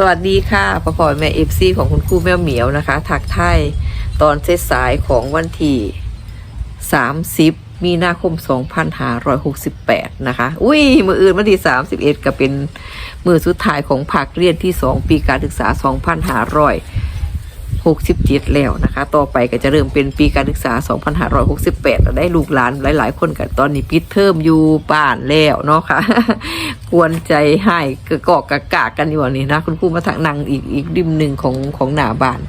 สวัสดีค่ะพ่อพ่อแม่เอฟซีของคุณครูแม่เหมียวนะคะ ถักไทยตอนเซตสายของวันที่30 มีนาคม 2568 นะคะ อุ้ย มืออื่นวันที่ 31 ก็เป็นมือสุดท้ายของภาคเรียนที่ 2 ปีการศึกษา 2567 แล้วนะคะ ต่อไปก็จะเริ่มเป็นปีการศึกษา 2568แล้วได้ลูกหลานหลาย ๆ คนกันตอนนี้ปิดเทอมอยู่บ้านแล้วเนาะค่ะกวนใจให้กระกอกกะกากกันอยู่นนี้นะคุณครูมาทางนังอีกอีกริมหนึ่งของของหน้าบ้าน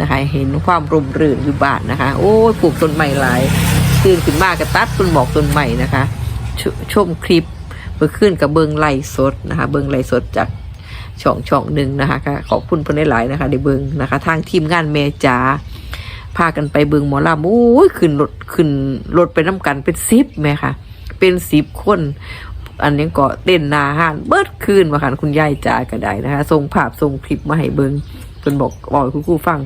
นะคะเห็นความร่มรื่นอยู่บ้านนะคะ โอ้ยปลูกต้นไม้หลายตื่นขึ้นมากระตัดต้นหมอกต้นใหม่นะคะชชมคลิปเมื่อขึ้นกับเบิงไล่สดนะคะ เบิงไล่สดจาก ช่องช่องหนึ่งนะคะก็ขอบคุณเพื่อนหลายๆนะคะได้เบิงนะคะ ทางทีมงานเมจ๋าพากันไปเบิงหมอลำโอ้ยขึ้นรถขึ้นรถไปน้ำกันเป็นสิบแม่ค่ะเป็นสิบคน อันนี้ก็เต้นนาหานเบิดคืนมาค่ะคุณยายจ๋าก็ได้นะคะส่งภาพส่งคลิปมาให้เบิงเพิ่นบอกบอกคุณครูฟัง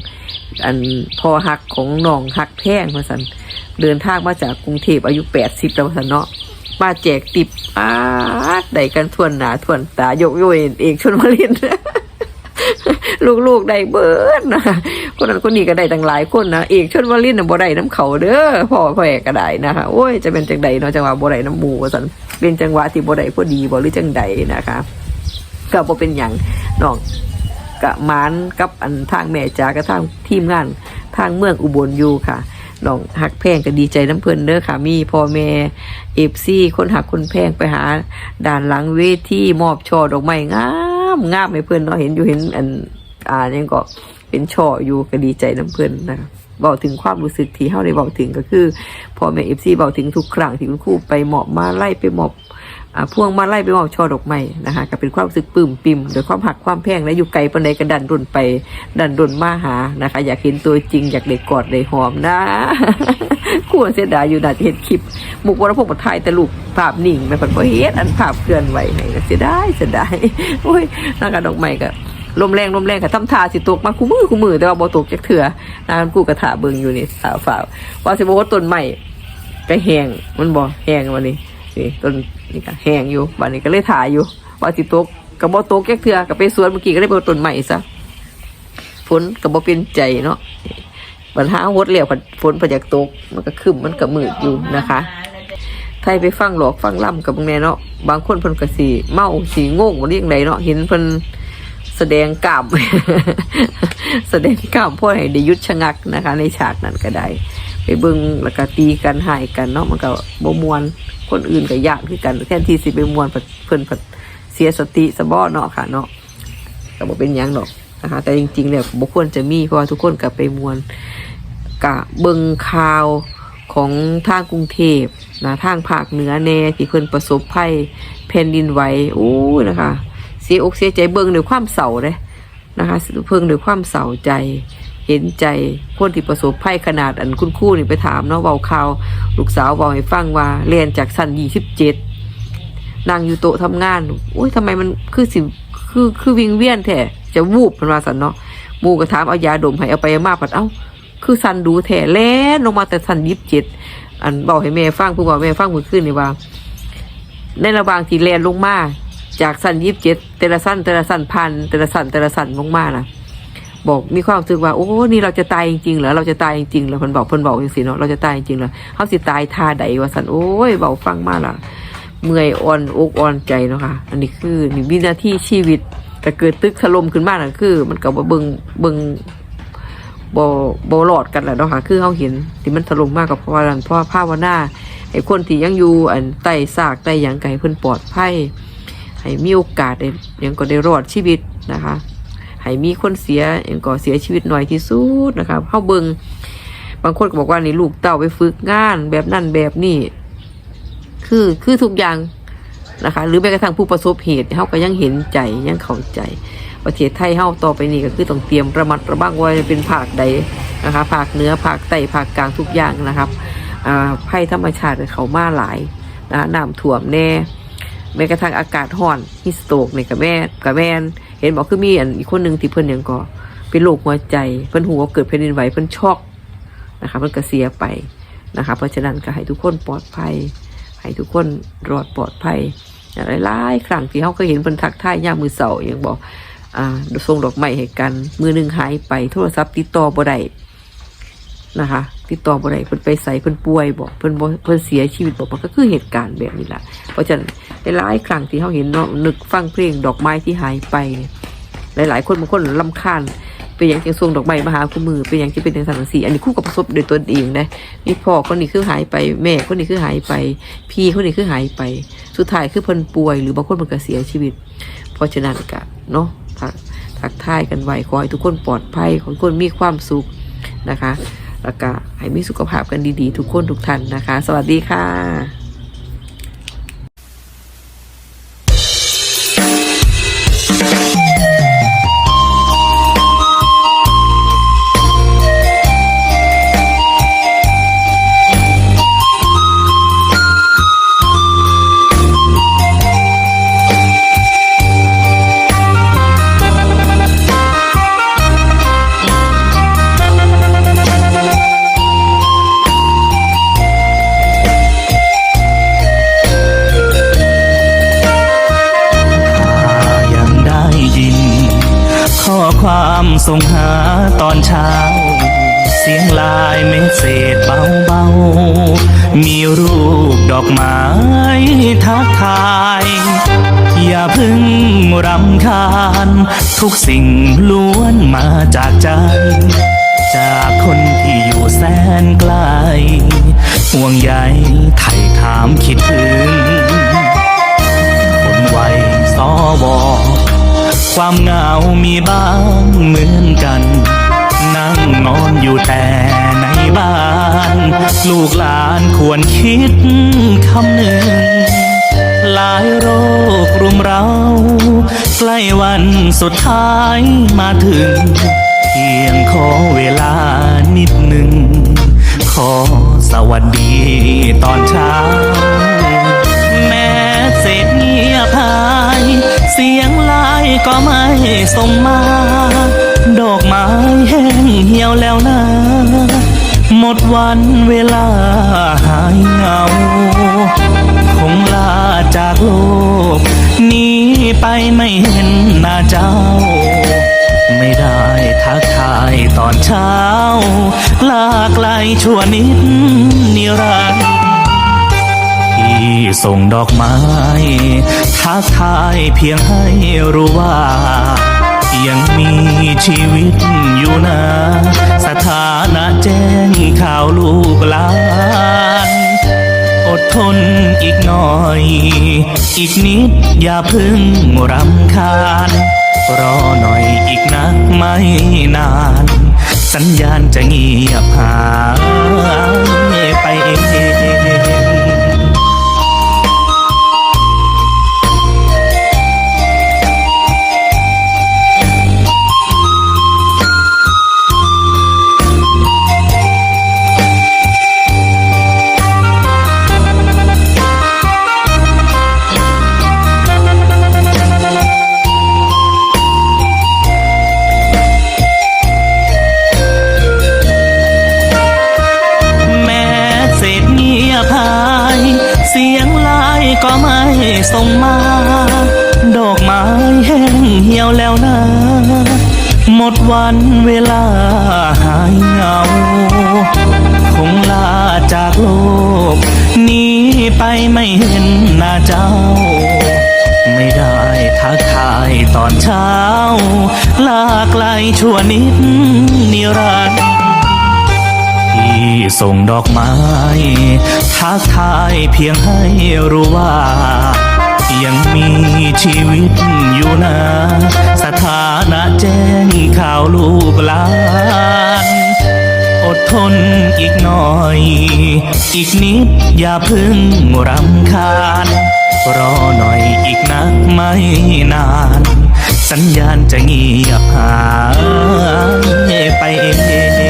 อันพอหักของน้องหักแพงมาสันเดินทางมาจากกรุงเทพอายุแปดสิบแล้วสันเนาะ มาแจกติบอาได้กันทวนหนาทวนตายกโยยเอกชนมาล่นลูกๆได้เบิดนะคะคนนั้นคนนี้ก็ได้ตั้งหลายคนนะเอกชนวลินน่ะบ่ได้น้ำเขาเด้อพ่อพ่อแก็ได้นะคะโอ้ยจะเป็นจังใดเนาะจังหวะบ่ได้น้ำหมูว่าซั่นเป็นจังหวะที่บ่ได้พอดีบ่หรือจังใดนะคะก็บ่เป็นหยังน้องกะมานกับอันทางแม่จ๋ากับทางทีมงานทางเมืองอุบลอยู่ค่ะ น้องหักแพงก็ดีใจน้ำเพลินเด้อค่ะ มีพ่อแม่เอฟซีคนหักคนแพงไปหา ด่านหลังเวทีมอบช่อดอกไม้งามงามให้เพื่อนเนาะเห็นอยู่เห็นอันอ่ายังก็เป็นช่ออยู่ก็ดีใจน้ำเพลินนะคะบอกถึงความรู้สึกที่เฮาได้บอกถึงก็คือพ่อแม่เอฟซีบอกถึงทุกครั้งที่คุณครูไปหมอบมาไล่ไปหมอบ พวงมาไล่ไปหมอบช่อดอกไม้นะคะก็เป็นความรู้สึกปลื้มปิ่มโดยความหักความแพงและอยู่ไกลปนใดก็ดันรุนไป ดันรุนมาหานะคะ อยากเห็นตัวจริง อยากได้กอดได้หอมนะควรเสียดายอยู่นะเห็นคลิปมุกวรพงศ์บทไทยแต่ลูกภาพนิ่งไม่ผันบ่เฮ็ดอันภาพเคลื่อนไหวให้เสียดายเสียดายโอ้ยนะคะดอกไม้ก็ลมแรงลมแรงค่ะทำทาสิตกมาคู่มือคู่มือแต่ว่าบ่ตกจักเถื่อนานกูกระถาเบิงอยู่นี่สาวฝ่าวว่าสิบอกว่าต้นใหม่ก็แห้งมันบ่แห้งวันนี้ นี่ต้นนี่ก็แห้งอยู่วันนี้ก็เลยถ่ายอยู่ว่าสิตกก็บ่ตกจักเถื่อก็ไปสวนเมื่อกี้ก็ได้ไปเอาต้นใหม่ซะฝนก็บ่เป็นใจเนาะปัญหาหดเหลี่ยวฝนพยากตกมันก็คึมมันก็มืดอยู่นะคะไทยไปฟังหลอกฟังล่ำกับบางแน่เนาะบางคนเพิ่นก็สีเมาสีงงบ่เรียงใดเนาะเห็นเพิ่นแสดงกล้ามแสดงกล้ามพ่อให้ได้ยุดชะงักนะคะ ในฉากนั้นก็ได้ ไปเบิ่งแล้วก็ตีกันหายกันเนาะมันก็บ่มวน คนอื่นก็ยากคือกันแทนที่สิไปมวนเพิ่นเพิ่นเสียสติสะบ่เนาะค่ะเนาะก็บ่เป็นยังดอกนะคะแต่จริงๆแล้วบ่ควรจะมีเพราะว่าทุกคนก็ไปมวนกะเบิงข่าวของทางกรุงเทพนะทางภาคเหนือแน่ที่เพิ่นประสบภัยแผ่นดินไหวโอ้นะคะเสียอกเสียใจเบิงด้วยความเศร้าเลยนะคะเพิ่งด้วยความเศร้าใจ เห็นใจคนที่ประสบภัยขนาดอันคุณครู่นี่ไปถามเนาะเบาข่าวลูกสาวบอกให้ฟังว่าเรียนจากชั้นยี่สิบเจ็ดนั่งอยู่โต๊ะทำงานโอ้ยทำไมมันคือสิคือคือวิงเวียนแท้จะวูบเป็นว่าสันเนาะหมูก็ถามเอายาดมให้เอาไปมาปัดเอ้า คือสันดูแถแล่นลงมาแต่สันยิบเจ็ดอันบอกให้แม่ฟังเพิ่งบอกแม่ฟังเมื่อคืนนี่ว่า ในระหว่างที่แลนลงมา จากสันยิบเจ็ดแต่ละสั้นแต่ละสั้นพันแต่ละสั้นแต่ละสั้นลงมานะ บอกมีความรู้สึกว่าโอ้นี่เราจะตายจริงๆเหรอเราจะตายจริงๆเหรอเพิ่นบอกเพิ่นบอกอย่างสิเนาะเราจะตายจริงๆเหรอเขาสิตายท่าใดว่าสันโอ้ยเบาฟังมากล่ะ เมื่อยอ่อนอกอ่อนใจเนาะค่ะอันนี้คือนี่วินาทีชีวิตแต่เกิดตึกถล่มขึ้นมาน่ะคือ มันก็บ่เบิงเบิงบโบหลอดกันแหละเนาะค่ะคือเขาเห็นที่มันถล่มมากกับเพราะว่าเพราะว่าภาวนาไอ้คนที่ยังอยู่อันไต่ซากไต่หยังไก่เพิ่นปลอดภัยให้มีโอกาสได้ยังก็ได้รอดชีวิตนะคะ ให้มีคนเสียยังก็เสียชีวิตหน้อยที่สุดนะคะเข้าเบิงบางคนก็บอกว่านี่ลูกเต้าไปฝึกงานแบบนั่นแบบนี้คือคือทุกอย่างนะคะ หรือแม้กระทั่งผู้ประสบเหตุเขาก็ยังเห็นใจยังเข้าใจประเทศไทยเฮาต่อไปนี้ก็คือต้องเตรียมระมัดระวังไว้เป็นภาคใดนะคะภาคเหนือภาคใต้ภาคกลางทุกอย่างนะครับอ่าภัยธรรมชาติเขามาหลายนะน้ำท่วมแน่แม้กระทั่งอากาศร้อนฮิสโตกนี่กับแม่กับแม่น เห็นบอกคือมีอันอีกคนหนึ่งที่เพิ่นยังก็เป็นโรคหัวใจเพิ่นหัวเกิดแผ่นดินไหวเพิ่นช็อกนะคะเพิ่นก็เสียไปนะคะเพราะฉะนั้นก็ให้ทุกคนปลอดภัย ให้ทุกคนรอดปลอดภัยหลายๆครั้งที่เขาก็เห็นเพิ่นทักทายยามมือเสาอย่างบอกอ่าส่งดอกไม้ให้กันมือหนึ่งหายไปโทรศัพท์ติดต่อบ่ได้ นะคะ ติดต่อบ่ได้เพิ่นไปใส่เพิ่นป่วยบอกเพิ่นบ่เพิ่นเสียชีวิตบอกมันก็คือเหตุการณ์แบบนี้แหละเพราะฉะนั้นหลายครั้งที่เขาเห็นเนาะนึกฟังเพลงดอกไม้ที่หายไปเนี่ยหลายคนบางคนลำคาญเป็นอย่างจังส่งดอกไม้มาหาคู่มือเป็นอย่างที่เป็นทางสังสีอันนี้คู่กับประสบโดยตนเองนะนี่พ่อคนนี้คือหายไปแม่คนนี้คือหายไป พี่คนนี้คือหายไป สุดท้ายคือเพิ่นป่วย หรือบางคนมันก็เสียชีวิต เพราะฉะนั้นก็เนาะทักทักทายกันไว้ขอให้ทุกคนปลอดภัยขอให้ทุกคนมีความสุขนะคะ แล้วก็ให้มีสุขภาพกันดีๆ ทุกคนทุกท่านนะคะ สวัสดีค่ะ ความทรงหาตอนเช้า เสียงลายเมสเซจเบาๆ มีรูปดอกไม้ทักทาย อย่าพึ่งรำคาญ ทุกสิ่งล้วนมา ความเหงามีบ้างเหมือนกัน นั่งนอนอยู่แต่ในบ้าน ลูกหลานควรคิดคำหนึ่ง หลายโรครุมเรา ใกล้วันสุดท้ายมาถึง เพียงขอเวลานิดหนึ่ง ขอสวัสดีตอนเช้า ส่งมา ดอกไม้แห้งเหี่ยวแล้วนะ หมดวันเวลาหายเหงา คงลาจากโลกหนี้ไปไม่เห็นหน้าเจ้า ไม่ได้ทักทายตอนเช้า ลาไกลชั่วนิดนิรันดร์ที่ส่งดอกไม้ ทักทายเพียงให้รู้ว่า ยังมีชีวิตอยู่นะ สถานะแจ้งข่าวลูกหลาน อดทนอีกหน่อย อีกนิดอย่าพึ่งรำคาญ รอหน่อยอีกนักไม่นาน สัญญาณจะเงียบหาย วันเวลาหายเหงา คงลาจากโลกหนี้ไปไม่เห็นหน้าเจ้า ไม่ได้ทักทายตอนเช้า ลาไกลชั่วนิดนิรันดร์ที่ส่งดอกไม้ ทักทายเพียงให้รู้ว่า ยังมีชีวิตอยู่นะ สถานะแจ้งข่าวลูกหลาน อดทนอีกหน่อย อีกนิดอย่าพึ่งรำคาญ รอหน่อยอีกนักไม่นาน สัญญาณจะเงียบหายไปเอง